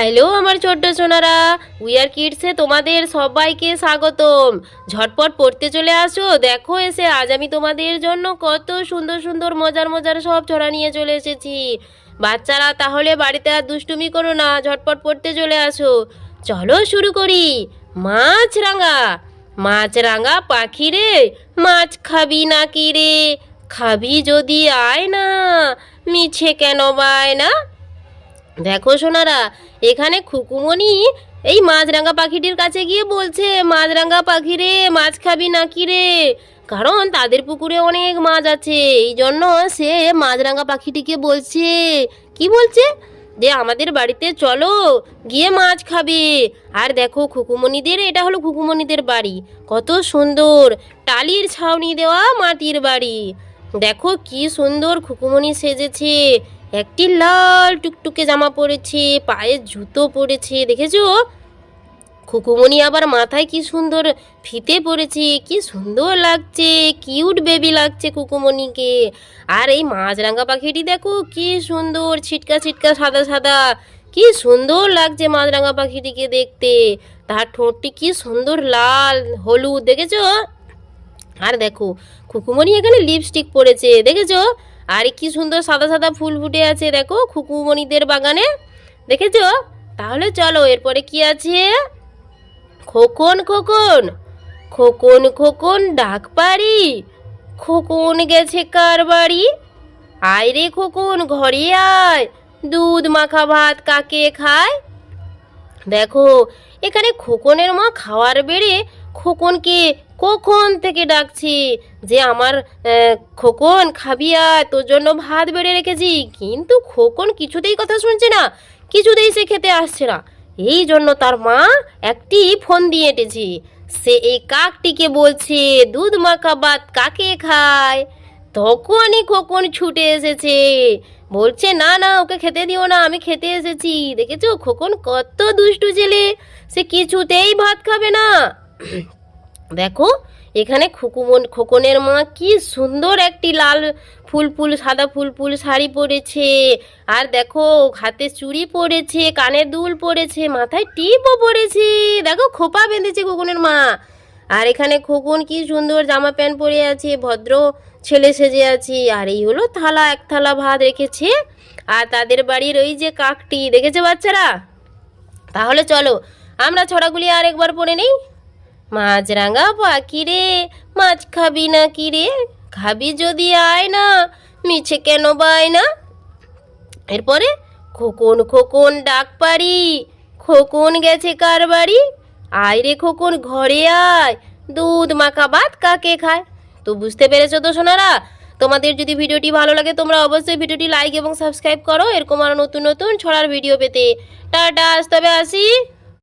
Hello আমার ছোট্ট Sonara wear কিডসে তোমাদের সবাইকে স্বাগতম। ঝটপট পড়তে চলে আসো, দেখো এসে আজ আমি তোমাদের জন্য কত সুন্দর সুন্দর মজার মজার সব ছড়া নিয়ে চলে এসেছি। বাচ্চারা, তাহলে বাড়িতে আর দুষ্টুমি করো না, ঝটপট পড়তে চলে আসো। চলো শুরু করি। মাছ রাঙা মাছ রাঙা পাখি রে, মাছ খাবি না কি রে? খাবি যদি আয় না মিছে কেন বায় না দেখো সোনারা, এখানে খুকুমনি এই মাছরাঙা পাখিটির কাছে গিয়ে বলছে, মাছরাঙা পাখি রে, মাছ খাবি নাকি রে? কারণ তাদের পুকুরে অনেক মাছ আছে, এই জন্য সে মাছরাঙা পাখিটিকে বলছে, কি বলছে? যে আমাদের বাড়িতে চলো, গিয়ে মাছ খাবে। আর দেখো খুকুমণিদের, এটা হলো খুকুমণিদের বাড়ি, কত সুন্দর, টালির ছাউনি দেওয়া মাটির বাড়ি। দেখো কি সুন্দর খুকুমণি সেজেছে একটি লাল টুকটুকে জামা পরেছে পায়ে জুতো পরেছে, দেখেছ? খুকুমণি আবার মাথায় কি সুন্দর ফিতে পড়েছে কি সুন্দর লাগছে, কিউট বেবি লাগছে খুকুমণিকে। আর এই মাছরাঙা পাখিটি দেখো, কি সুন্দর, ছিটকা ছিটকা, সাদা সাদা, কি সুন্দর লাগছে মাছরাঙা পাখিটিকে দেখতে। তার ঠোঁটটি কি সুন্দর লাল, হলুদ, দেখেছ? আর দেখো, খুকুমণি এখানে লিপস্টিক পরেছে, দেখেছ? আর কি সুন্দর সাদা সাদা ফুল ফুটে আছে, দেখো, খুকুমণিদের বাগানে। দেখেছ? তাহলে চলো, এরপরে কি আছে? খোকন খোকন খোকন খোকন, ডাক পারি খোকন গেছে কার বাড়ি? আয় রে খোকন, ঘরে আয়। দুধ মাখা ভাত কাকে খায়? দেখো, এখানে খোকনের মা খাওয়ার বেড়ে খোকনকে কখন থেকে ডাকছি? যে আমার খোকন খাবি আয়, তোর জন্য ভাত বেড়ে রেখেছি। কিন্তু খোকন কিছুতেই কথা শুনছে না, কিছুতেই সে খেতে আসছে না। এই জন্য তার মা একটি ফোন দিয়ে এঁটেছে। সে এই কাকটিকে বলছে, দুধ মাখা ভাত কাকে খায়? তখনই খোকন ছুটে এসেছে। বলছে, না না, ওকে খেতে দিও না, আমি খেতে এসেছি। দেখেছ, খোকন কত দুষ্টু ছেলে। সে কিছুতেই ভাত খাবে না। দেখো, এখানে খুকুমন খোকনের মা কি সুন্দর একটি লাল ফুল ফুল সাদা ফুল ফুল শাড়ি পরেছে। আর দেখো, হাতে চুড়ি পরেছে, কানে দুল পরেছে, মাথায় টিপও পরেছে। দেখো, খোপা বেঁধেছে খোকনের মা। আর এখানে খোকন কি সুন্দর জামা প্যান্ট পরে আছে, ভদ্র ছেলে সেজে আছে। আর এই হলো থালা, এক থালা ভাত রেখেছে। আর তাদের বাড়ির ওই যে কাকটি, দেখেছে বাচ্চারা? তাহলে চলো, আমরা ছড়াগুলি আর একবার পড়ে নেই। মাছরাঙা পাখি রে, মাছ খাবি না কি রে? খাবি যদি আয় না, মিছে কেন বায় না? এরপরে খোকন খোকন ডাক পারি খোকন গেছে কার বাড়ি? আয় রে খোকন, ঘরে আয়, দুধ মাখা ভাত কাকে খায়? তো বুঝতে পেরেছ তো সোনারা? তোমাদের যদি ভিডিওটি ভালো লাগে, তোমরা অবশ্যই ভিডিওটি লাইক এবং সাবস্ক্রাইব করো। এরকম আরও নতুন নতুন ছড়ার ভিডিও পেতে। টাটা, আজ তবে আসি।